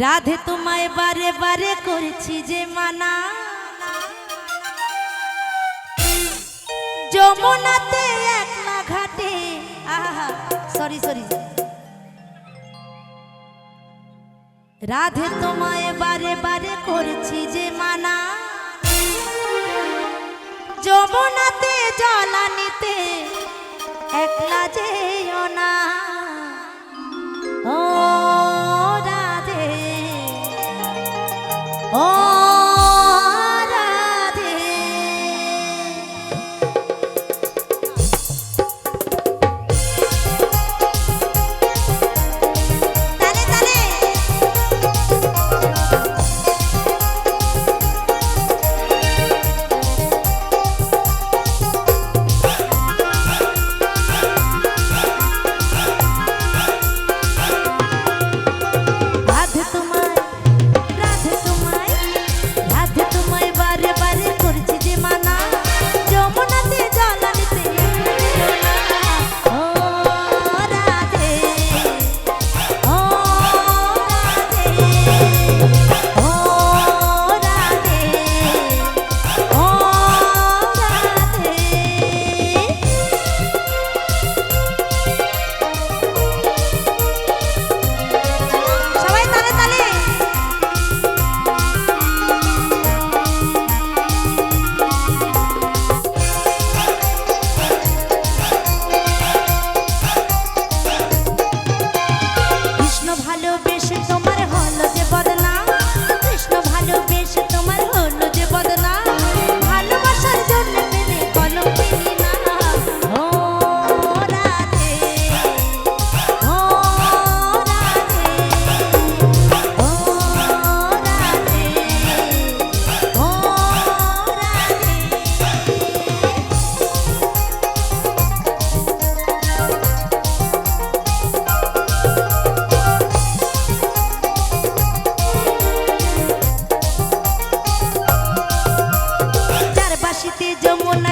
রাধে তোমায় বারে বারে করছি যে মানা। যমুনাতে একলা ঘাটে আহা সরি সরি রাধে তোমায় বারে বারে করছি যে মানা। যমুনাতে জলানিতে একলা যেও না। আসিতে যমুনা